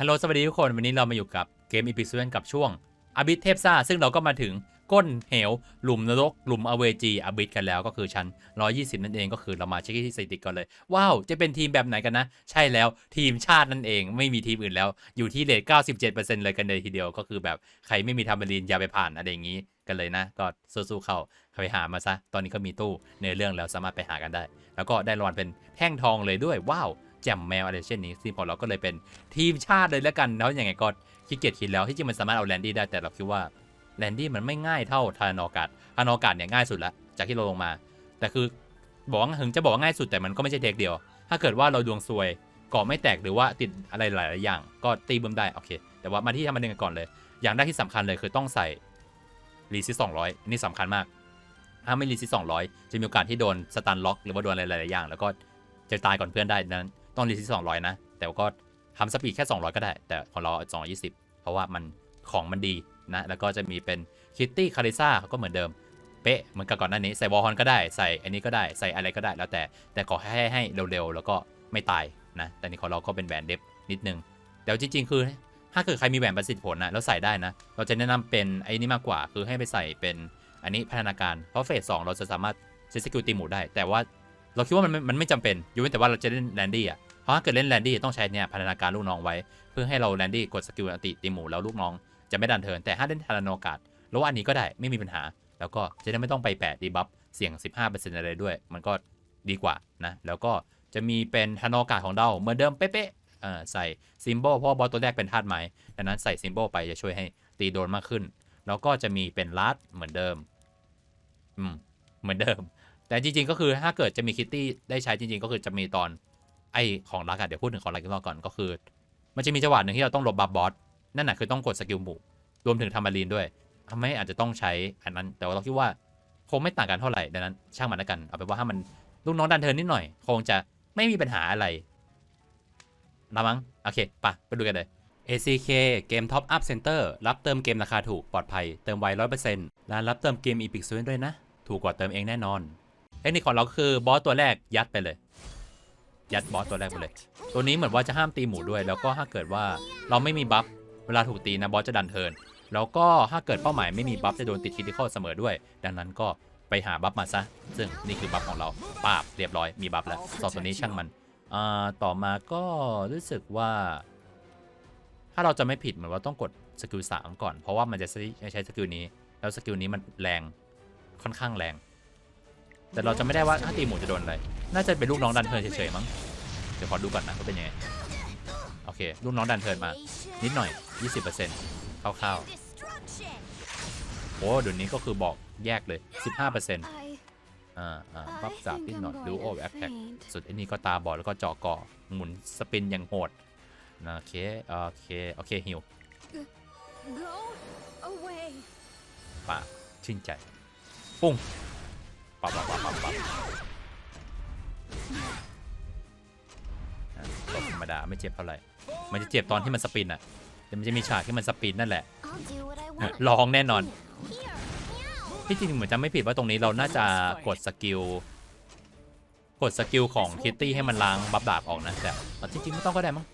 ฮัลโหลสวัสดีทุกคน วันนี้เรามาอยู่กับเกมอีพิ o ซกับช่วงอบิทเทพซ่า ซึ่งเราก็มาถึงก้นเหว หลุมนรก หลุมอเวจีอบิทกันแล้วก็คือชั้น 120 นั่นเองก็คือเรามาเช็คที่สถิติก่อนเลย ว้าว จะเป็นทีมแบบไหนกันนะ ใช่แล้วทีมชาตินั่นเองไม่มีทีมอื่นแล้ว อยู่ที่เลท97%เลยกันเลยทีเดียวก็คือแบบใครไม่มีทำบรีนอย่าไปผ่านอะไรอย่างนี้กันเลยนะก็สู้ๆเข้าไปหามาซะตอนนี้ก็มีตู้ในเรื่องแล้วสามารถไปหากันได้ แล้วก็ได้รางวัลเป็นแท่งทองเลยด้วยว้าว แจ่มแมวอะไรเช่นนี้ทีมของเราก็เลยเป็นทีมชาติเลยแล้วกันแล้วยังไงก็ขี้เกียจคิดแล้วที่จริงมันสามารถเอาแลนดี้ได้แต่เราคิดว่าแลนดี้มันไม่ง่ายเท่าทานอากาศทานอากาศเนี่ยง่ายสุดละจากที่เราลงมา แต่คือบอกว่าถึงจะบอกว่าง่ายสุดแต่มันก็ไม่ใช่เทคเดียว ถ้าเกิดว่าเราดวงซวยกาะไม่แตกหรือว่าติดอะไรหลายๆอย่าง ก็ตีบึ้มได้โอเค แต่ว่ามาที่ทำมันหนึ่งก่อนเลย อย่างแรกที่สำคัญเลยคือต้องใส่รีซิสสองร้อยนี่สำคัญมากถ้าไม่รีซิสสองร้อยจะมีโอกาสที่โดนสตันล็อกหรือว่าโดนอะไรหลายๆอย่าง แล้วก็จะตายก่อนเพื่อนได้นั้น ต้องรีซิสองร้อยนะ แต่ว่าก็ทำสปีดแค่ 200 ก็ได้ แต่ของเรา 220 เพราะว่ามันของมันดีนะ แล้วก็จะมีเป็นคิตตี้คาริซ่าก็เหมือนเดิม เป๊ะ เหมือนกับก่อนหน้านี้ ใส่วอลฮอนก็ได้ ใส่อันนี้ก็ได้ ใส่อะไรก็ได้ แล้วแต่ แต่ขอให้ให้เร็วๆ แล้วก็ไม่ตายนะ แต่นี่ของเราก็เป็นแหวนเดฟนิดนึง แต่จริงๆ คือ ถ้าเกิดใครมีแหวนประสิทธิผลนะ แล้วใส่ได้นะ เราจะแนะนำเป็นไอ้นี่มากกว่า คือให้ไปใส่เป็นอันนี้พัฒนาการ เพราะเฟสสองเราจะสามารถใช้สกิลตีหมูได้ แต่ว่า เราคิดว่ามันมันไม่จำเป็นยกเว้นแต่ว่าเราจะเล่นแลนดี้อะเพราะถ้าเกิดเล่นแลนดี้ต้องใช้เนี่ยพัฒนาการลูกน้องไว้ เพื่อให้เราแลนดี้กดสกิลอัติตีหมูแล้วลูกน้องจะไม่ดันเทินแต่ถ้าเล่นทารานโอกาสแล้วว่าอันนี้ก็ได้ไม่มีปัญหา แล้วก็จะได้ไม่ต้องไปแปะดีบัฟเสี่ยง 15%อะไรด้วย มันก็ดีกว่านะแล้วก็จะมีเป็นทานโอกาสของเราเหมือนเดิมเป๊ะๆอ่อใส่ซิมโบเพราะว่าบอสตัวแรกเป็นธาตุไม้ดังนั้นใส่ซิมโบไปจะช่วยให้ตีโดนมากขึ้น แล้วก็จะมีเป็นลัดเหมือนเดิมอืมเหมือนเดิม แต่จริงๆก็คือถ้าเกิดจะมีคิตตี้ได้ใช้จริง ๆ ก็คือจะมีตอนไอของรักอะเดี๋ยวพูดถึงของรักกันก่อนก็คือ มันจะมีจังหวะหนึ่งที่เราต้องลบบัฟบอสนั่นแหะคือต้องกดสกิลหมู่รวมถึงทำมารีนด้วยทำให้อาจจะต้องใช้อันนั้น แต่ว่าเราคิดว่าคงไม่ต่างกันเท่าไหร่ดังนั้นช่างมันแล้วกันเอาเป็นว่าถ้ามันลูกน้องดันเทิร์นนิดหน่อย คงจะไม่มีปัญหาอะไรละมั้งโอเคปะไปดูกันเลย ACK เกม Top Up Center รับเติมเกมราคาถูกปลอดภัย เติมไว100%ร้านรับเติมเกม Epic ซ e ด้วยนะ ถูกกว่าเติมเองแน่นอน เทคนิคของเราคือบอสตัวแรกยัดไปเลย ยัดบอสตัวแรกไปเลย ตัวนี้เหมือนว่าจะห้ามตีหมูด้วย แล้วก็ถ้าเกิดว่าเราไม่มีบัฟเวลาถูกตีนะบอสจะดันเทินแล้วก็ถ้าเกิดเป้าหมายไม่มีบัฟจะโดนติดคิติคอลเสมอด้วย ดังนั้นก็ไปหาบัฟมาซะ ซึ่งนี่คือบัฟของเราปาบเรียบร้อยมีบัฟแล้วสองตัวนี้ช่างมันอ่าต่อมาก็รู้สึกว่า ถ้าเราจะไม่ผิดเหมือนว่าต้องกดสกิลสามก่อน เพราะว่ามันจะใช้ใช้สกิลนี้ แล้วสกิลนี้มันแรงค่อนข้างแรง แต่เราจะไม่ได้ว่าถ้าตีหมูจะโดนอะไร น่าจะเป็นลูกน้องดันเทิร์นเฉยๆมั้ง เดี๋ยวขอดูก่อนนะว่าเป็นยังไง โอเค ลูกน้องดันเทิร์นมา นิดหน่อย 20%คร่าวๆโอ้เดี๋ยวนี้ก็คือบอกแยกเลย 15%อ่าอ่าบัฟจากนิดหน่อยดูโอแอคแท็กสุดไอ้นี่ก็ตาบอดแล้วก็เจาะก่อหมุนสปินอย่างโหดโอเค โอเค โอเคฮิว Go away. ปะชื่นใจ ปุ้ง ปับปับปับปับปับตบธรรมดาไม่เจ็บเท่าไหร่ มันจะเจ็บตอนที่มันสปินอะแต่มันจะมีฉากที่มันสปินนั่นแหละ I'll do what I want. ร้องแน่นอนที่จริงเหมือนจะไม่ผิดว่าตรงนี้เราน่าจะกดสกิล กดสกิลของคิตตี้ให้มันล้างบัฟดาบออกนะแต่จริงๆไม่ต้องก็ได้มั้ง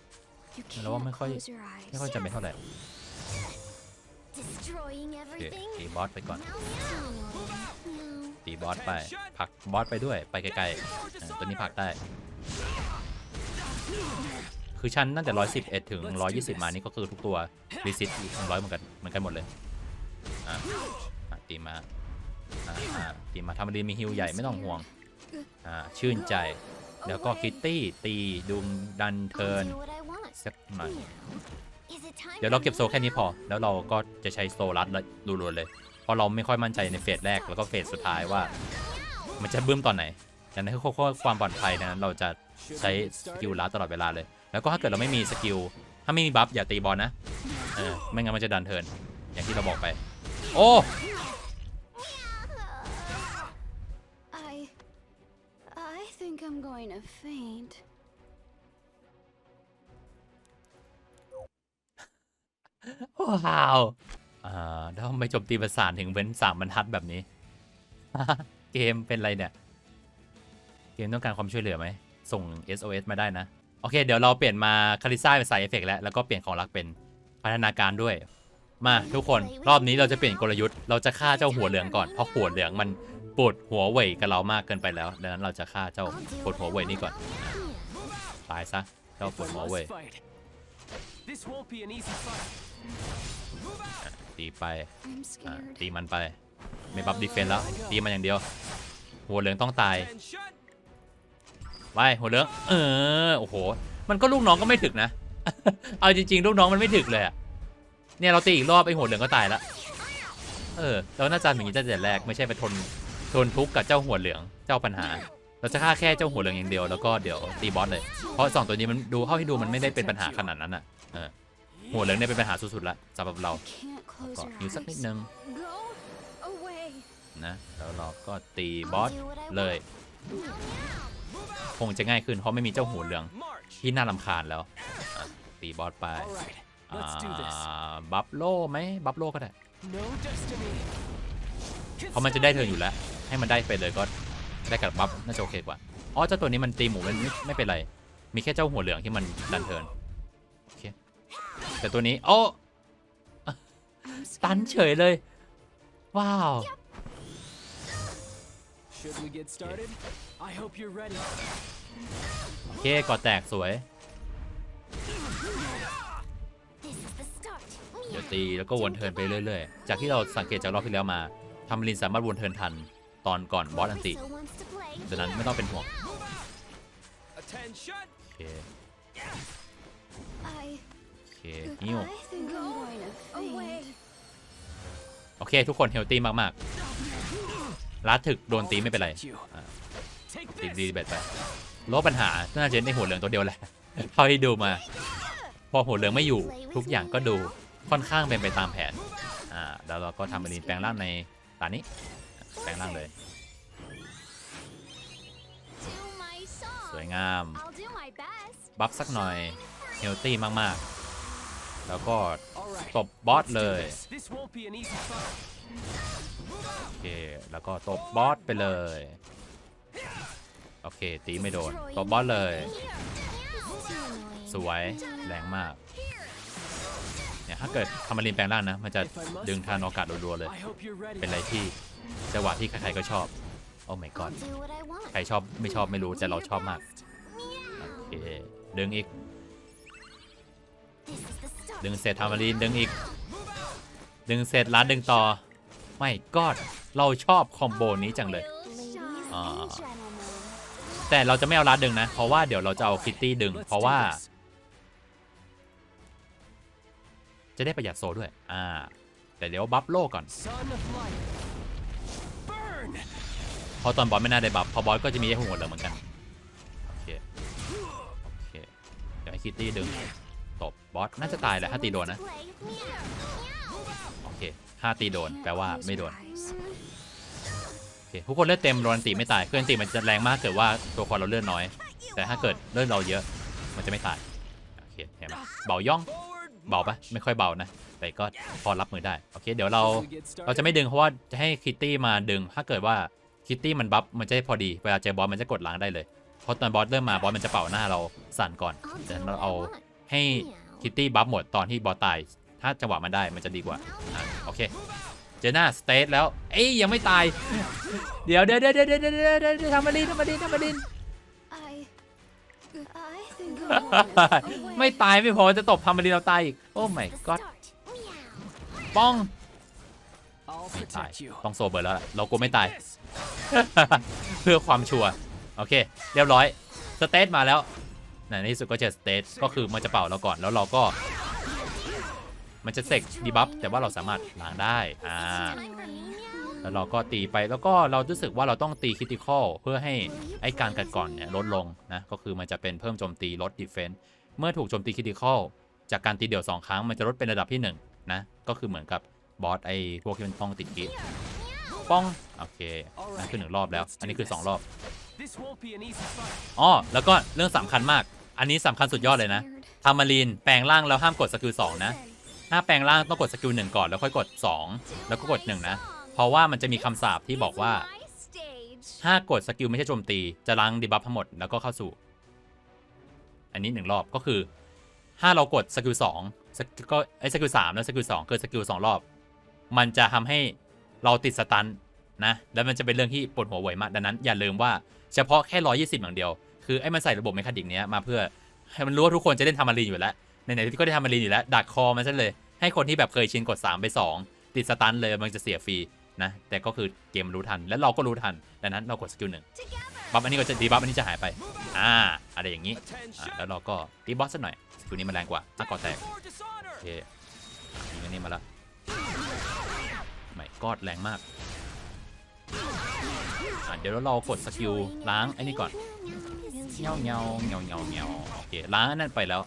You Hello, can't ไม่ค่อยไม่ค่อยจำเป็นเท่าไหร่โอเคบอสไปก่อน ตีบอสไปผลักบอสไปด้วยไปไกลๆตัวนี้ผลักได้ คือชั้นตั้งแต่ร้อยสิบเอ็ดถึงร้อยยี่สิบมานี่ก็คือทุกตัวรีซิตทั้งร้อยเหมือนกันเหมือนกันหมดเลยอะตีมาอะอะตีมาทำดีมีฮิวใหญ่ไม่ต้องห่วงอ่าชื่นใจแล้วก็คิตตี้ตีดุมดันเทิร์นสักหน่อยเดี๋ยวเราเก็บโซแค่นี้พอ แล้วเราก็จะใช้โซลัดแล้วรัวๆเลย ราะเราไม่ค่อยมั่นใจในเฟสแรกแล้วก็เฟสสุดท้ายว่า มันจะบึ้มตอนไหนดังนั้นเพื่อความปลอดภัยนะเราจะใช้สกิลลัดตลอดเวลาเลย แล้วก็ถ้าเกิดเราไม่มีสกิลถ้าไม่มีบัฟอย่าตีบอลนะเออไม่งั้นมันจะดันเทิร์นอย่างที่เราบอกไป โอ้ I I think I'm going to faint. ว้าว อ่าไม่จบตีประสานถึงเว้นสามบรรทัดแบบนี้ เกมเป็นไรเนี่ย เกมต้องการความช่วยเหลือไหม ส่ง SOS มาได้นะ โอเค เดี๋ยวเราเปลี่ยนมาคาริซ่าเป็นสายเอฟเฟกต์แล้ว แล้วก็เปลี่ยนของรักเป็นพัฒนาการด้วย มาทุกคน รอบนี้เราจะเปลี่ยนกลยุทธ์ เราจะฆ่าเจ้าหัวเหลืองก่อน เพราะหัวเหลืองมันปวดหัวเว่ยกับเรามากเกินไปแล้ว ดังนั้นเราจะฆ่าเจ้าปวดหัวเว่ยนี่ก่อน ตายซะ เจ้าปวดหัวเว่ย this won't be an easy fight. ตีไป I'm อะ scared. ตีมันไป ไม่บัฟดีเฟนแล้ว ตีมันอย่างเดียว หัวเหลืองต้องตาย And shut. ไปหัวเหลือง เออ โอ้โห มันก็ลูกน้องก็ไม่ถึกนะ เอาจริงๆ ลูกน้องมันไม่ถึกเลยอะเนี่ยเราตีอีกรอบไอ้หัวเหลืองก็ตายละ เออเราน่าจะอย่างนี้ตั้งแต่แรกไม่ใช่ไปทน ทนทุกข์กับเจ้าหัวเหลือง เจ้าปัญหา เราจะฆ่าแค่เจ้าหัวเหลืองอย่างเดียวแล้วก็เดี๋ยวตีบอสเลย เพราะสองตัวนี้มันดูเข้าที่ดูมันไม่ได้เป็นปัญหาขนาดนั้นอะหัวเหลืองเนี่ยเป็นปัญหาสุดๆละสำหรับเราก็หิวสักนิดนึงนะแล้วเราก็ตีบอสเลยคงจะง่ายขึ้นเพราะไม่มีเจ้าหัวเหลืองที่น่ารำคาญแล้วตีบอสไปบัฟโลไหมบัฟโลก็ได้เพราะมันจะได้เทิร์นอยู่แล้ว ให้มันได้ไปเลยก็ ได้กับบัฟน่าจะโอเคกว่า อ๋อเจ้าตัวนี้มันตีหมูมันไม่ไม่เป็นไร มีแค่เจ้าหัวเหลืองที่มันดันเทิร์นโอเค แต่ตัวนี้ โอ้ I'm ตัน scared. เฉยเลย ว้าว Should we get started? I hope you're ready. โอเคก่อแตกสวย This is the start. เดี๋ยวตีแล้วก็วนเทิร์นไปเรื่อยๆ จากที่เราสังเกตจากรอบที่แล้วมาทำลินสามารถวนเทิร์นทัน ตอนก่อนบอสอันติดังนั้นไม่ต้องเป็นห่วงโอเคโอเคฮิวโอเค ทุกคนเฮลตี้มากๆรัดถึกโดนตีไม่เป็นไรตีดีเบ็ดไปลบปัญหา น่าจะในหัวเหลืองตัวเดียวแหละเท่าที่ดูมา พอหัวเหลืองไม่อยู่ทุกอย่างก็ดูค่อนข้างเป็นไปตามแผน อ่า แล้วเราก็ทำอลินแปลงร่างในตานี้ แปลงร่างเลย Do my สวย song. งาม I'll do my best. บัฟสักหน่อย เฮลตี้มากๆ แล้วก็ All right. ตบบอส let's do เลย this. This won't be an easy fight. โอเค แล้วก็ตบบอสไปเลย โอเค ตีไม่โดน ตบบอสเลย Too annoying. สวย แรงมากเนี่ย ถ้าเกิดทำมารินแปลงร่างนะ มันจะดึงทานอกาสรัวๆเลย เป็นอะไรที่จังหวะที่ใครๆก็ชอบ โอ้ my god ใครชอบไม่ชอบไม่รู้แต่เราชอบมาก โอเค ดึงอีก ดึงเสร็จทำมารินดึงอีก ดึงเสร็จร้านดึงต่อ ไม่กอดเราชอบคอมโบนี้จังเลยแต่เราจะไม่เอาร้านดึงนะ เพราะว่าเดี๋ยวเราจะเอาคิตตี้ดึง เพราะว่า จะได้ประหยัดโซด้วย อ่า แต่เดี๋ยวบัฟโลก่อนพราะตอนบอสไม่น่าได้บัฟ พอบอสก็จะมีไอ้หัวเหลืองเหมือนกัน โอเค โอเค เดี๋ยวให้คิตตี้ดึง ตบบอส น่าจะตายแหละถ้าตีโดนนะ โอเคถ้าตีโดนแปลว่าไม่โดน โอเค ทุกคนเลือดเต็มโดนตีไม่ตายเคลื่อนตีมันจะแรงมากเกิดว่าตัวคนเราเลือดน้อย แต่ถ้าเกิดเลือดเราเยอะ มันจะไม่ตาย โอเค เห็นไหมเบาย่อง เบาปะไม่ค่อยเบานะ แต่ก็พอรับมือได้ โอเค เดี๋ยวเรา Should we get เรา started? จะไม่ดึงเพราะว่าจะให้คิตตี้มาดึง ถ้าเกิดว่าคิตตี้มันบัฟมันจะได้พอดี เวลาเจอบอสมันจะกดล้างได้เลยเพราะตอนบอสเริ่มมาบอสมันจะเป่าหน้าเราสั่นก่อน I'll แต่ do เรา what I เอา want. ให้คิตตี้บัฟหมดตอนที่บอสตาย ถ้าจังหวะมันได้มันจะดีกว่าอะโอเค เจน่าสเตทแล้ว เอ้ยยังไม่ตาย เดี๋ยวเดี๋ยวเดี๋ยวเดี๋ยวเดี๋ยวเดี๋ยวเดี๋ยวทำมาดินทำมาดินทำมาดิน ไม่ตายไม่พอจะตบทำมาดินเราตายอีก โอ้ my The god start. Meow. ป้องไม่ตายต้องโซเบิร์แล้วล่ะเรากลัวไม่ตาย เพื่อความชัวร์โอเค เรียบร้อยสเตทมาแล้วในที่สุดก็เจอสเตทก็คือมันจะเป่าเราก่อนแล้วเราก็ มันจะเสกดีบัฟแต่ว่าเราสามารถล้างได้อ่า แล้วเราก็ตีไปแล้วก็เรารู้สึกว่าเราต้องตีค r ิติคอลเพื่อให้ไอการกัดก่อนเนี่ยลดลงนะก็คือมันจะเป็นเพิ่มโจมตีลดดีเฟน s ์เมื่อถูกโจมตีค r ิติคอลจากการตีเดี่ยว 2 ครั้งมันจะลดเป็นระดับที่1นะก็คือเหมือนกับบอสไอพวกที่มันต้องติดกิป้องโอเคนั่นคือหนึ่งรอบแล้ว อันนี้คือ 2 รอบอ๋อแล้วก็เรื่องสำคัญมาก อันนี้สำคัญสุดยอดเลยนะทามารีนแปลงร่างแล้วห้ามกดสกิล2นะถ้าแปลงร่างต้องกดสกิล1ก่อนแล้วค่อยกด 2 แล้วก็กด1นะ ราะว่ามันจะมีคำสาปที่บอกว่า This is my stage. ถ้ากดสกิลไม่ใช่โจมตีจะล้างดีบัฟทั้งหมดแล้วก็เข้าสู่ อันนี้หนึ่งรอบก็คือถ้าเรากดสกิลสองสกิลก็ไอ้สกิลสามแล้วสกิลสองคือสกิลสองรอบ มันจะทำให้เราติดสตันนะแล้วมันจะเป็นเรื่องที่ปวดหัวไหวมากดังนั้น อย่าลืมว่าเฉพาะแค่120อย่างเดียว คือไอ้มันใส่ระบบเมคานิกเนี้ยมาเพื่อให้มันรู้ว่าทุกคนจะเล่นทามารีนอยู่แล้วไหนๆที่ก็ได้ทามารีนอยู่แล้วดักคอมันซะเลย ให้คนที่แบบเคยชินกด 3 ไป 2 ติดสตันเลยมันจะเสียฟรี นะแต่ก็คือเกมรู้ทันแล้วเราก็รู้ทัน ดังนั้นเรากดสกิลหนึ่งบัฟอันนี้ก็จะดีบัฟอันนี้จะหายไปอ่าอะไรอย่างนี้อ่า Attention. แล้วเราก็ตีบอสสักหน่อยสกิลนี้มันแรงกว่าอะก่อแตก For dishonor. โอเคยิงอันนี้มาแล้วไม่กอดแรงมากอะเดี๋ยวเรากดสกิลล้างไอ้นี่ก่อนเงาเงาเงาเงาเงาโอเคล้างอันนั่นไปแล้ว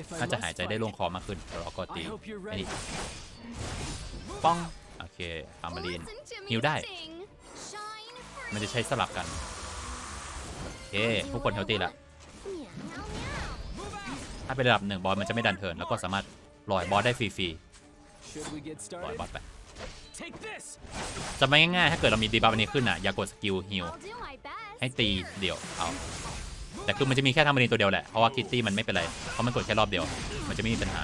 If I น่าจะ must หายใจได้ fight, โล่งคอมากขึ้นเดี๋ยวเราก็ตี I hope you're ไอ้ ready. นี่ป้อง โอเคทามารีนหิวได้ มันจะใช้สลับกัน โอเค ทุกคนเฮลตี้ละถ้าเป็นระดับหนึ่งบอสมันจะไม่ดันเทิร์นแล้วก็สามารถลอยบอสได้ฟรี Should we get ๆลอย started? บอสไป Take this. จะไม่ง่ายๆถ้าเกิดเรามีดีบัฟอันนี้ขึ้นอะ อย่ากดสกิลฮิลให้ตีเดี่ยวเอาแต่คือมันจะมีแค่ทำมันตัวเดียวแหละ เพราะว่าคิตตี้มันไม่เป็นไร เพราะมันกดแค่รอบเดียว มันจะไม่มีปัญหา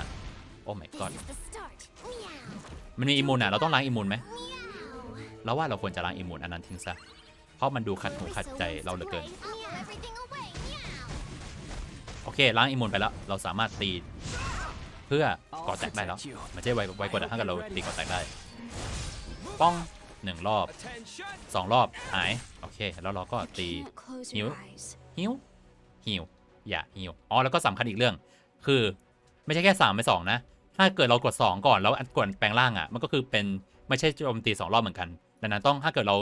โอ้ my god มันมีอิมมูนอะเราต้องล้างอิมมูนไหมเราว่าเราควรจะล้างอิมมูนอันนั้นทิ้งซะเพราะมันดูขัดหูขัดใจเราเหลือเกินโอเคล้างอิมมูนไปแล้ว เราสามารถตีเพื่อก่อแตกได้แล้วมันจะไวไวกว่าถ้าเกิดเราตีก่อแตกได้ ป้องหนึ่งรอบสองรอบหายโอเค แล้วเราก็ตีหิวหิวหิวอย่าหิวอ๋อแล้วก็สำคัญอีกเรื่อง คือไม่ใช่แค่3ไป2นะ ถ้าเกิดเรากด 2 ก่อนแล้วกดแปลงร่างอะมันก็คือเป็นไม่ใช่โจมตี2รอบเหมือนกัน ดังนั้นต้องถ้าเกิดเรา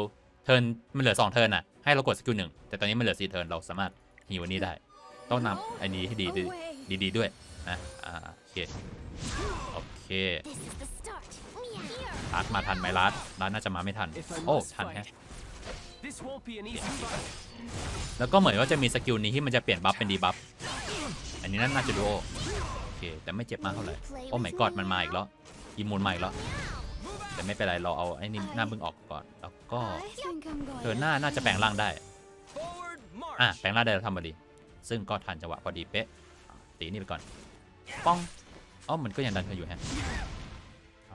เทิร์นมันเหลือ2เทิร์นอะให้เรากดสกิลหนึ่งแต่ตอนนี้มันเหลือ4เทิร์นเราสามารถหิวอันนี้ได้ ต้องนำอันนี้ให้ดีดีดีดีด้วยนะอ่าโอเคโอเครัดมาทันไหมรัดรัดน่าจะมาไม่ทัน โอ้ทันแฮะแล้วก็เหมือนว่าจะมีสกิลนี้ที่มันจะเปลี่ยนบัฟเป็นดีบัฟอันนี้น่าจะดูโอ แต่ไม่เจ็บมากเท่าไหร่ โอ้ my god มันมาอีกแล้วอิมูนมาอีกแล้วแต่ไม่เป็นไร เราเอาไอ้นี่หน้าบึ้งออกก่อน แล้วก็เธอหน้าน่าจะแปลงร่างได้ Forward อะ march. แปลงร่างได้แล้วทำมาดี ซึ่งก็ทันจังหวะพอดีเป๊ะอะตีนี่ไปก่อน ป้องอ๋อมันก็ยังดันเธออยู่แฮะ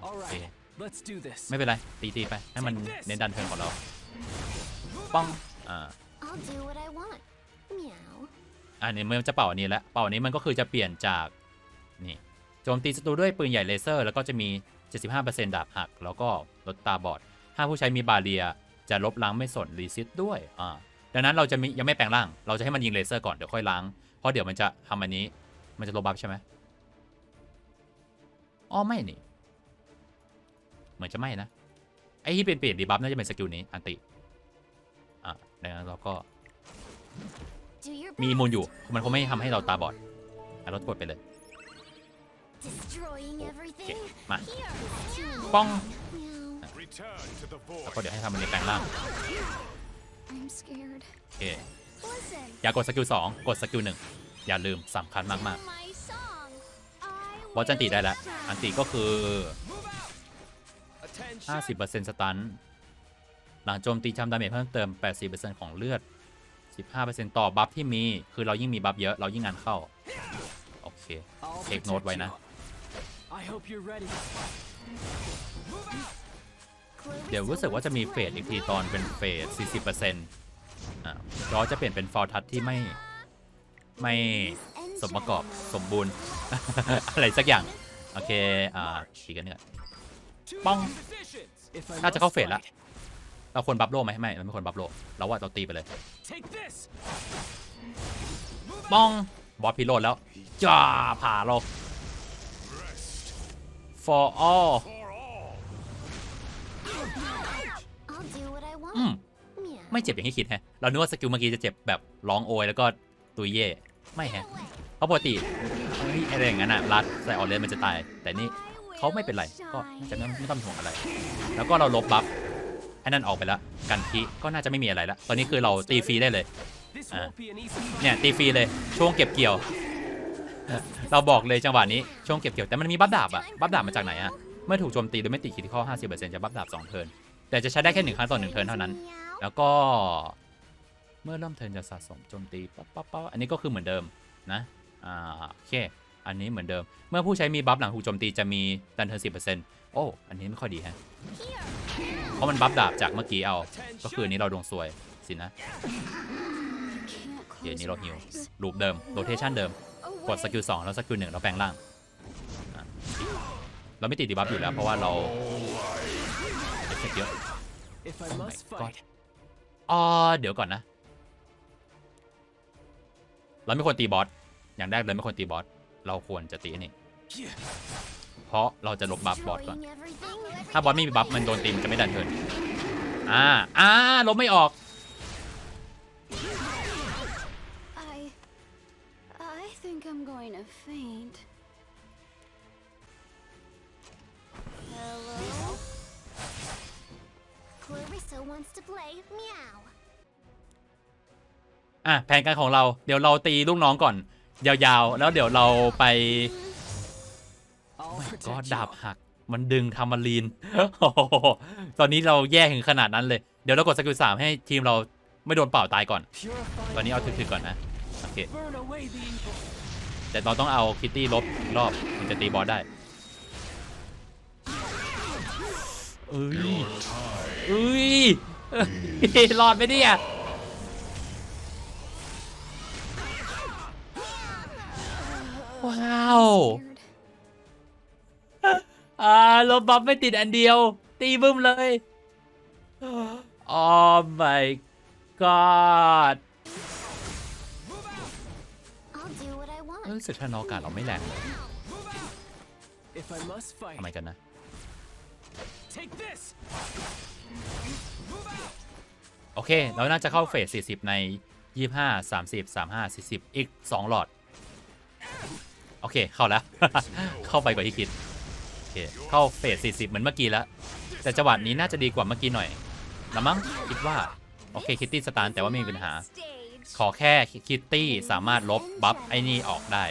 โอเค Alright, let's do this. ไม่เป็นไร ตีตีไป ให้มันเน้นดันเทิร์นของเรา ป้อง อ่า I'll do what I want. Meow. อันนี้มันจะเป่าอันนี้แล้ว เป่าอันนี้มันก็คือจะเปลี่ยนจาก นี่โจมตีศัตรูด้วยปืนใหญ่เลเซอร์ แล้วก็จะมี 75%ดาบหัก แล้วก็ลดตาบอด ถ้าผู้ใช้มีบาเรียจะลบล้างไม่สนรีซิตด้วยอ่าดังนั้นเราจะมียังไม่แปลงร่าง เราจะให้มันยิงเลเซอร์ก่อนเดี๋ยวค่อยล้าง เพราะเดี๋ยวมันจะทำอันนี้ มันจะลบบัฟใช่ไหมอ๋อไม่นี่ เหมือนจะไม่นะ ไอ้ที่เป็นเปลี่ยนดีบัฟน่าจะเป็นสกิลนี้อันติ อ่าดังนั้นเราก็ Do your มี best. มูลอยู่ มันคงไม่ทำให้เราตาบอดอะเรากดไปเลย Destroying everything. มา Here. ป้อง Meow. Return to the แล้ว void. ก็เดี๋ยวให้ทำมันในแปลงร่าง I'm scared. โอเค Listen. อย่ากดสกิล2กดสกิล1อย่าลืมสำคัญมาก My song. I ๆบอสจันติได้แล้ว อันติก็คือ Attention. 50%สตัน หลังโจมตีทำดาเมจเพิ่มเติม 80%ของเลือด 15%ต่อบัฟที่มี คือเรายิ่งมีบัฟเยอะ เรายิ่งงานเข้า โอเค I'll เทคโน้ต protect ไว้นะ you. I hope you're ready. Clovis เดี๋ยวรู้สึกว่าจะมีเฟสอีกทีตอนเป็นเฟส 40%อ่าจอจะเปลี่ยนเป็นฟอร์ทัชที่ไม่ ไม่ and สมประกอบ Shadow. สมบูรณ์ อะไรสักอย่าง โอเค อ่าตีกันเนี่ย To Bong. your positions. If I น่าจะเข้า must เฟสแล้ว fight, เราควรบัฟโลไหมไม่เราไม่ควรบัฟโลเราว่าเราตีไปเลย Take this. ป้องบอสพิโรดแล้วจ้าผ่าเรา for all For all. I'll do what I want. อืม Meow. ไม่เจ็บอย่างที่คิดแฮะ เรานึกว่าสกิลเมื่อกี้จะเจ็บแบบร้องโอยแล้วก็ตุยเย่ ไม่แฮะ เพราะปกติเฮ้ยอะไรอย่างนั้นอะรัดใส่ออเรนมันจะตาย แต่นี่ I เขาไม่เป็นไร will ก็น่าจะ shine. ไม่ไม่ต้องเป็นห่วงอะไร แล้วก็เราลบบัฟไอ้นั่นออกไปแล้ว กันคีก็น่าจะไม่มีอะไรแล้ว ตอนนี้คือเราตีฟรีได้เลย This Ah. won't be an easy fight. เนี่ยตีฟรีเลย ช่วงเก็บเกี่ยว เราบอกเลยจังหวะนี้ช่วงเก็บเกี่ยวแต่มันมีบัฟดาบอะบัฟดาบมาจากไหนอะเมื่อถูกโจมตีโดยไม่ติดคิดข้อ50%จะบัฟดาบ2เทิร์นแต่จะใช้ได้แค่หนึ่งครั้งต่อหนึ่งเทิร์นเท่านั้น แล้วก็เมื่อเริ่มเทิร์นจะสะสมโจมตีปั๊บปั๊บปั๊บอันนี้ก็คือเหมือนเดิมนะอ่าโอเคอันนี้เหมือนเดิม เมื่อผู้ใช้มีบัฟหลังถูกโจมตีจะมีดันเทิร์สิบเปอร์เซ็นต์โอ้ อันนี้ไม่ค่อยดีฮะ เพราะมันบัฟดาบจากเมื่อกี้เอา ก็คือนี้เราดวงซวยสินะเค close อันนี้ your เราฮิวลูปเดิมโรเทชันเดิม กดส Away. กิลสองแล้วสกิลหนึ่งเราแปลงร่างอะเราไม่ติดดีบัฟอยู่แล้วเพราะว่าเราเอฟเฟกต์เยอะ If I Oh my must God. fight, อ๋อเดี๋ยวก่อนนะ เราไม่ควรตีบอส อย่างแรกเลยไม่ควรตีบอส เราควรจะตีอันนี่ yeah, เพราะเราจะลบบัฟบอสก่อน Destroying everything. ถ้าบอสไม่มีบัฟมันโดนตีมนจะไม่ดันเทิร์นอ่า อ่าลบไม่ออก going to faint. Hello? Clarissa wants to play meow. อะแผนการของเราเดี๋ยวเราตีลูกน้องก่อน ยาวๆ แล้วเดี๋ยวเราไป I'll ก็ protect ดาบ you. หัก มันดึงทามารีนโอ้โหตอนนี้เราแย่ถึงขนาดนั้นเลย เดี๋ยวเรากดสกิลสามให้ทีมเราไม่โดนเป่าตายก่อน Purify ตอนนี้เอาถึกๆก่อนนะ โอเค แต่เราต้องเอาคิตตี้ลบรอบถึงจะตีบอสได้เอ้ยเอ้ยรอดไหมเนี่ยว้าวอ่าลบบัฟไม่ติดอันเดียว ตีบึ้มเลยโอ้ my god รู้สึกชานอากาศเราไม่แรงเลย If I must fight, ทำไมกันนะ take this. โอเค เราน่าจะเข้าเฟส 40 ใน 25 30 35 40 อีก 2 หลอด โอเค เข้าแล้ว เข้าไปกว่าที่คิด โอเค เข้าเฟส 40 เหมือนเมื่อกี้แล้ว แต่จังหวะนี้น่าจะดีกว่าเมื่อกี้หน่อยละมั้งคิดว่า โอเค คิตตี้สตาร์แต่ว่าไม่มีปัญหา Stage. ขอแค่คิตตี้สามารถลบบัฟไอ้นี่ออกได้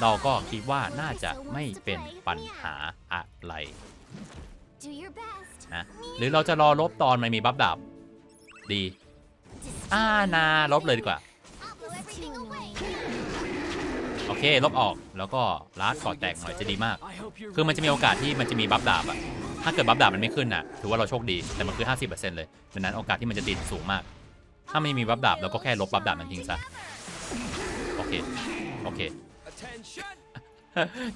เราก็คิดว่าน่าจะไม่เป็นปัญหาอะไร Do your best. นะหรือเราจะรอลบตอนมันมีบัฟดาบดีอ่านาลบเลยดีกว่า I'll blow everything away. โอเค ลบออกแล้วก็ลาดก่อแตกหน่อยจะดีมาก I hope you're คือมันจะมีโอกาสที่มันจะมีบัฟดาบอะถ้าเกิดบัฟดาบมันไม่ขึ้นอะถือว่าเราโชคดีแต่มันคือ 50%เลยดังนั้นโอกาสที่มันจะติดสูงมาก ถ้าไม่มีบัฟดาบเราก็แค่ลบบัฟดาบมันทิ้งซะ โอเค โอเค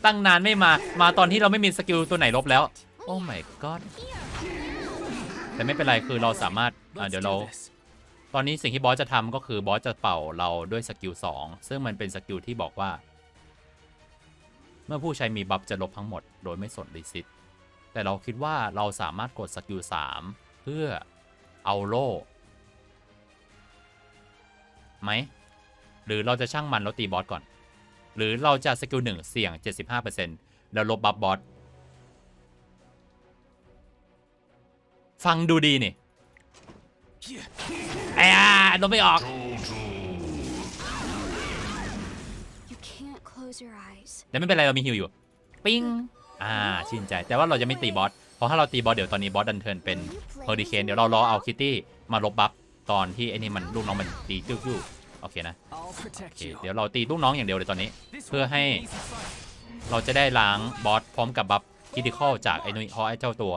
ตั้งนานไม่มา มาตอนที่เราไม่มีสกิลตัวไหนลบแล้ว โอ้ my god แต่ไม่เป็นไรคือเราสามารถเดี๋ยวเรา ตอนนี้สิ่งที่บอสจะทำก็คือบอสจะเป่าเราด้วยสกิล2ซึ่งมันเป็นสกิลที่บอกว่า เมื่อผู้ใช้มีบัฟจะลบทั้งหมด โดยไม่สนรีซิตแต่เราคิดว่าเราสามารถกดสกิล3เพื่อเอาโล่ ไหม หรือเราจะช่างมันแล้วตีบอสก่อน หรือเราจะสกิล1เสี่ยง 75%แล้วลบบัฟบอส ฟังดูดีนี่ Yeah. ไอ้อ่าลบไม่ออก You can't close your eyes. แต่ไม่เป็นไรเรามีฮิวอยู่ ปิ้ง อ่า ชื่นใจ แต่ว่าเราจะไม่ตีบอส เพราะถ้าเราตีบอสเดี๋ยวตอนนี้บอสดันเทิร์นเป็นเฮอริเคน เดี๋ยวเรารอเอาคิตตี้มาลบบัฟ ตอนที่ไอ้นี่มันลูกน้องมันตีจิ้วๆโอเคนะ I'll โอ protect เค you. เดี๋ยวเราตีลูกน้องอย่างเดียวเลยตอนนี้ This เพื่อ won't ให้ be an easy fight. เราจะได้ล้างบอสพร้อมกับบัฟคิติคอลจากไอ้นุ้ยเพราะไอ้เจ้าตัว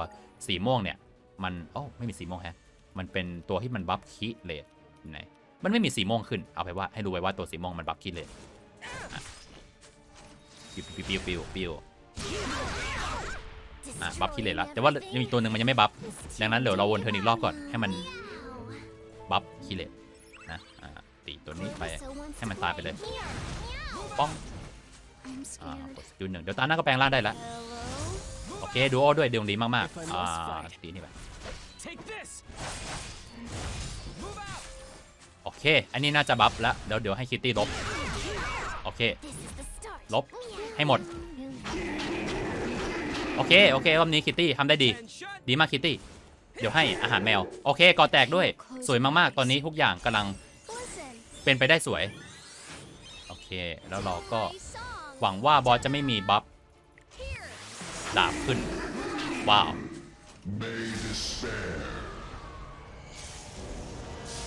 สีม่วงเนี่ย มันโอ้าไม่มีสีม่วงแฮะมันเป็นตัวที่มันบัฟคิเลตไหนมันไม่มีสีม่วงขึ้นเอาไปว่าให้รู้ไว้ว่าตัวสีม่วงมันบัฟคิเลตอะปิวปิวปิวปิวปิวอะบัฟคิเลตแล้วแต่ว่ายังมีตัวหนึ่งมันยังไม่บัฟดังนั้นเดี๋ยวเราวนเทิร์นอีกรอบก่อนให้มัน บัฟคิเลตนะอ่าตีตัวนี้ไป Clarissa wants ให้มัน to ตายไป play เลย meow. ป้อง I'm อ่า scared. กดสกิลหนึ่งเดี๋ยวตาหน้าก็แปลงร่างได้แล้ว Hello? โอเคดูโอด้วยดวงดีมาก If I ๆอ่า must fight. ตีนี่ไป Take this. Move out. โอเค อันนี้น่าจะบัฟแล้วเดี๋ยวเดี๋ยวให้คิตตี้ลบ โอเค This is the start. ลบให้หมด โอเค โอเครอบนี้คิตตี้ทำได้ดี Attention. ดีมากคิตตี้ เดี๋ยวให้อาหารแมว โอเคกอแตกด้วย สวยมากๆ ตอนนี้ทุกอย่างกำลัง Listen. เป็นไปได้สวย โอเค แล้วเราก็ Play song. หวังว่าบอสจะไม่มีบัฟ Here. ดาบขึ้น ว้าว May despair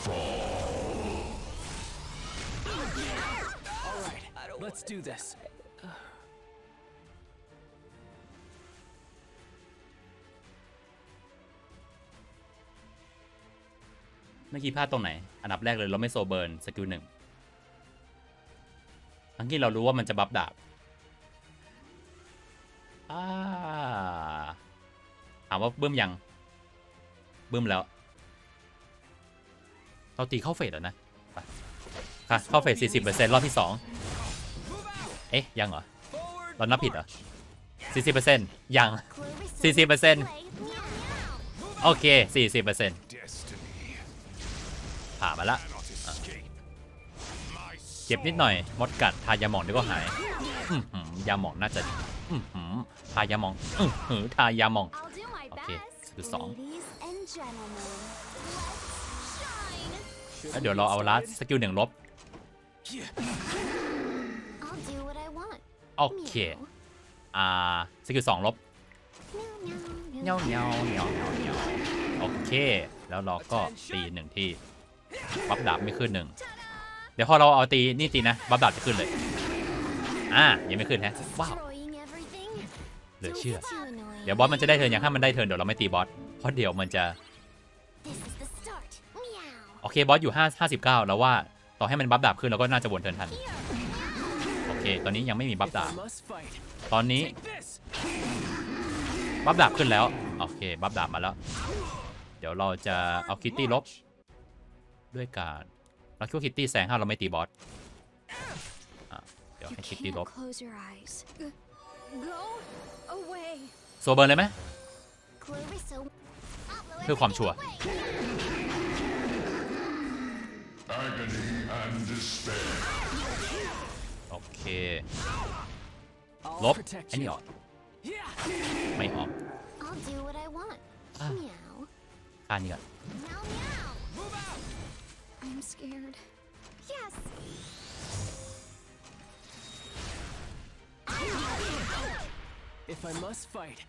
fall. All right. Let's do this. มื่อกี้พลาดตรงไหน อันดับแรกเลยเราไม่โซเบิร์นสกิลหนึ่งทั้งที่เรารู้ว่ามันจะบัฟดาบอาถามว่าเบึ้มยัง เบึ้มแล้ว เราตีเข้าเฟสแล้วนะค่ะเข้าเฟสสี่สิบเปอร์เซ็นต์รอบที่สองเอ๊ะ ยังเหรอ เรานับผิดเหรอสี่สิบเปอร์เซ็นต์ยัง Clarissa, 40% play meow. โอเคสี่สิบเปอร์เซ็นต์ ผ่านมาละ cannot escape. My เจ็บนิดหน่อย มดกัดทายาหมองเดี๋ยวก็หายอื้อหือยาหมองน่าจะอื้อหือทายาหมองอื้อหือทายาหมอง I'll do my โอเค best. สกิลสอง Ladies and gentlemen, Let's shine. Should แล้ว we เดี๋ยว get เราเอาลัด started? สกิลหนึ่งลบ Yeah. I'll do what I want. โอเค อ่า สกิลสองลบ Meow, meow, เงี้ยวเงี้ยวเงี้ยวเงี้ยวเงี้ยวโอเค แล้วเราก็ตีหนึ่งที่ บัฟดาบไม่ขึ้นหนึ่งเดี๋ยวพอเราเอาตีนี่ตีนะบัฟดาบจะขึ้นเลย อ่ายังไม่ขึ้นแฮะว้าวเหลือเชื่อ เดี๋ยวบอสมันจะได้เทิร์นอย่างถ้ามันได้เทิร์นเดี๋ยวเราไม่ตีบอสเพราะเดี๋ยวมันจะโอเคบอสอยู่5 59แล้วว่าต่อให้มันบัฟดาบขึ้นเราก็น่าจะวนเทิร์นทันโอเค ตอนนี้ยังไม่มีบัฟดาบตอนนี้บัฟดาบขึ้นแล้ว โอเค บัฟดาบมาแล้ว เดี๋ยวเราจะเอาคิตตี้ลบ ด้วยการเราคิดว่าคิตตี้แซงห้าเราไม่ตีบอสอะเดี๋ยว You ให้คิตตี้ can't ลบ close your eyes. Go away. โซเบิร์นเลยไหม Clarissa, I'll blow เพื่อความชัวร์ everything away. agony and despair. โอเค I'll ลบ protect ไอ้นี่ you. ออก Yeah. ไม่ออก I'll do what I want. Ah. Meow. ค่านี้ก่อน I'm scared. Yes. If I must fight.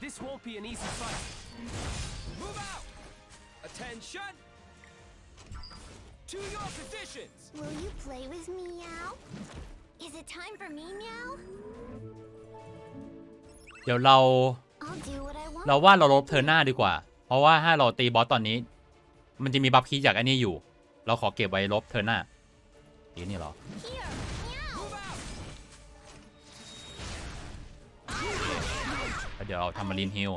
This won't be an easy fight. Move out. Attention. To your positions. Will you play with meow? Is it time for me meow? เดี๋ยวเรา I'll do what I want. เราว่าเราลบเทิร์นหน้าดีกว่า เพราะว่าถ้าเราตีบอสตอนนี้ มันจะมีบัฟคีย์จากอันนี้อยู่ เราขอเก็บไว้ลบเทิร์นหน้าตีนี่หรอเดี๋ยวเราทำมารีนฮิล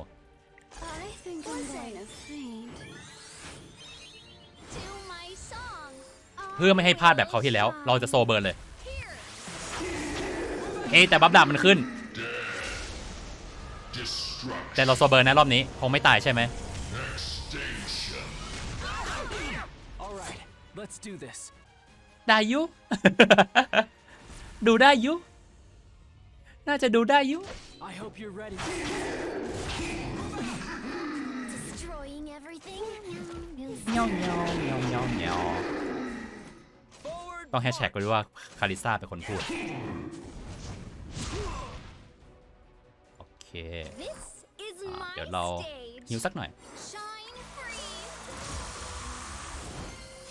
เพื่อไม่ให้พลาดแบบเขาที่แล้ว เราจะโซเบิร์นเลย เอ้แต่บัฟดาบมันขึ้น แต่เราโซเบิร์นนะรอบนี้ คงไม่ตายใช่ไหม Let's do this. ได้อยุ ดูได้อยุ น่าจะดูได้อยุ I hope you're ready. Destroying everything. Meow, เงี้ยวเงี้ยวเงี้ยวเงี้ยวเงี้ยว Forward. ต้องแฮชแท็ก march. ไว้ด้วยว่าคาริซ่าเป็นคนพูด โอเค This is อ่า my เดี๋ยวเรา stage. ฮิวสักหน่อย Shine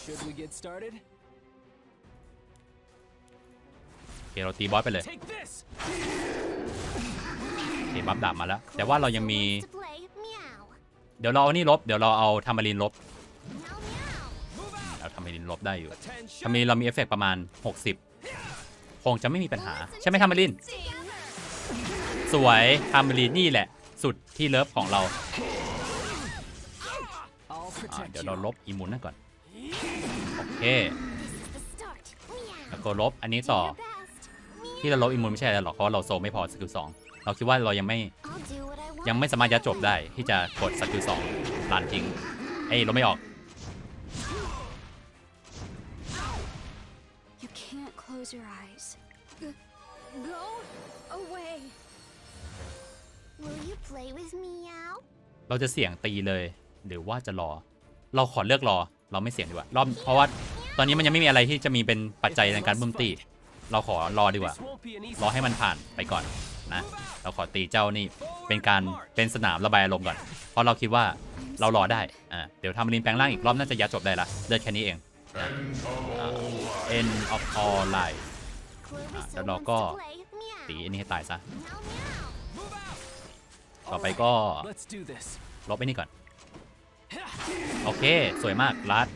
Should we get started? โอเคเราตีบอสไปเลย Take this. โอเคบัฟดาบมาแล้ว แต่ว่าเรายังมี wants to play. Meow. เดี๋ยวเราเอานี่ลบ เดี๋ยวเราเอาทามารินลบ Meow meow. Move out. เราทามารินลบได้อยู่ Attention. ทามารินเรามีเอฟเฟกต์ประมาณ 60 คงจะไม่มีปัญหา ใช่ไหมทามาริน Together. สวยทามารินนี่แหละ สุดที่เลิฟของเรา I'll อ่า protect เดี๋ยว you. เราลบอีมูนนั่นก่อนโอ เค This is the start. Meow. แล้วก็ลบอันนี้ Do ต่อ your best. ที่เราลบอีมูนไม่ใช่อะไรหรอกเพราะว่าเราโซไม่พอสกิลสองเราคิดว่าเรายังไม่ I'll do what I want. ยังไม่สามารถยัดจบได้ที่จะกดสกิลสองลันทิ้งเอ้ยเราไม่ออก You can't close your eyes. Go away. Will you play with meow? เราจะเสี่ยงตีเลย หรือว่าจะรอ เราขอเลือกรอ เราไม่เสี่ยงดีกว่ารอบเพราะว่าตอนนี้มันยังไม่มีอะไรที่จะมีเป็นปัจจัยในการบึ้มตีเราขอรอดีกว่า รอให้มันผ่านไปก่อนนะ เราขอตีเจ้านี่เป็นการเป็นสนามระบายอารมณ์ก่อน เพราะเราคิดว่าเรารอได้อ่าเดี๋ยวทำลินแปลงร่างอีกรอบน่าจะยัดจบได้ละเลือดแค่นี้เอง End of all life. end of all life Clarissa đó là wants có- to play. Meow. ตีอันนี้ให้ตายซะ ต่อไปก็ลบไอ้นี่ก่อน โอเค สวยมากรัด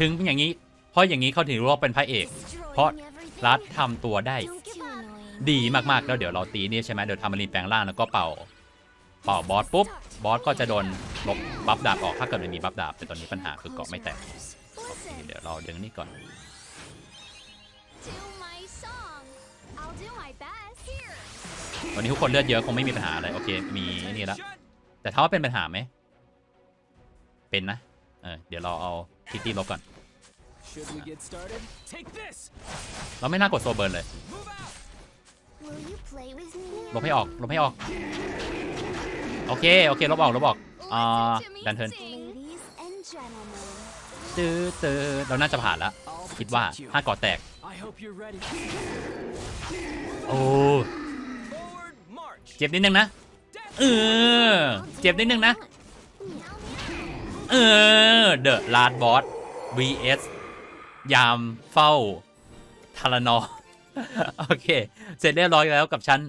ถึงอย่างนี้ เพราะอย่างนี้เขาถึงรู้ว่าเป็นพระเอก เพราะรัดทำตัวได้ ดีมากๆแล้วเดี๋ยวเราตีนี่ใช่ไหมเดี๋ยวทำมารีนแปลงร่างแล้วก็เป่า เป่าบอสปุ๊บบอสก็จะโดนลบบัฟดาบออกถ้าเกิดไม่มีบัฟดาบแต่ตอนนี้ปัญหาคือเกาะไม่แตกเดี๋ยวเราดึงนี่ก่อน Do my song. I'll do my best. Here. วันนี้ทุกคนเลือดเยอะคงไม่มีปัญหาอะไรโอเคมีนี่แล้วแต่ถ้าว่าเป็นปัญหาไหม เป็นนะ เออ เดี๋ยวเราเอาคิตตี้ลบก่อน Should we get started? Take this. เราไม่น่ากดโซเบิร์นเลย Move out. Will you play with me? ลบให้ออก ลบให้ออก โอเค โอเค ลบออก ลบออก อ่า Listen to me ดันเทิร์น sing. Ladies and gentlemen. ตื้อตื้อเราน่าจะผ่านแล้ว I'll คิดว่า protect you. ถ้าเกาะแตก I hope you're ready. โอ้ Forward march. เจ็บนิดนึงนะ เออ เจ็บนิดนึงนะ Meow meow. เออเดอะลาดบอส vs ยามเฝ้าทารนอโอเค เสร็จเรียบร้อยแล้วกับชั้น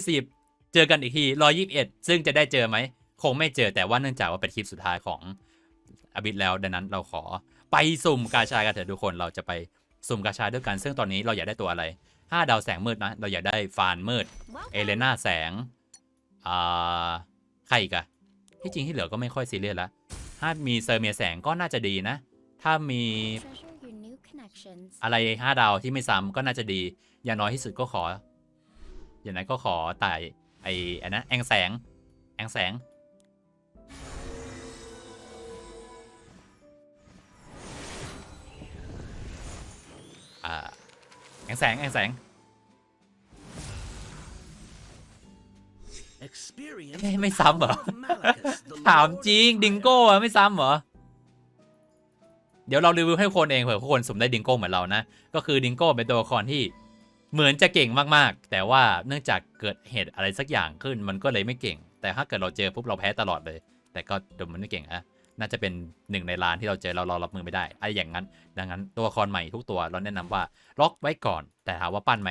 120 เจอกันอีกที 121 ซึ่งจะได้เจอไหม คงไม่เจอแต่ว่าเนื่องจากว่าเป็นคลิปสุดท้ายของอบิดแล้วดังนั้นเราขอไปสุ่มกาชากันเถอะทุกคนเราจะไปสุ่มกาชาด้วยกัน ซึ่งตอนนี้เราอยากได้ตัวอะไร 5 ดาวแสงมืดนะ เราอยากได้ฟานมืด เอเลนาแสงอ่าใครอีกอะที่จริงที่เหลือก็ไม่ค่อยซีเรียสละ ถ้ามีเซอร์เมียแสงก็น่าจะดีนะ ถ้ามีอะไร 5 ดาวที่ไม่ซ้ำก็น่าจะดี อย่างน้อยที่สุดก็ขอ อย่างนั้นก็ขอไต่ไอ้อันนั้นแองแสง แองแสง อ่า แองแสง แองแสง เอ๊ะ the ไม่ซ้ำเหรอ power of Malachus, the ถาม Lord จริง of ดิงโก้อะไม่ซ้ำเหรอ เดี๋ยวเรารีวิวให้คนเองเผื่อคนสุ่มได้ดิงโก้เหมือนเรานะ ก็คือดิงโก้เป็นตัวละครที่เหมือนจะเก่งมากๆ แต่ว่าเนื่องจากเกิดเหตุอะไรสักอย่างขึ้นมันก็เลยไม่เก่ง แต่ถ้าเกิดเราเจอปุ๊บเราแพ้ตลอดเลย แต่ก็ดูมันไม่เก่งอะน่าจะเป็นหนึ่งในร้านที่เราเจอเราเรารับมือไม่ได้อะไรอย่างนั้น ดังนั้นตัวละครใหม่ทุกตัวเราแนะนำว่าล็อกไว้ก่อน แต่ถามว่าปั้นไหม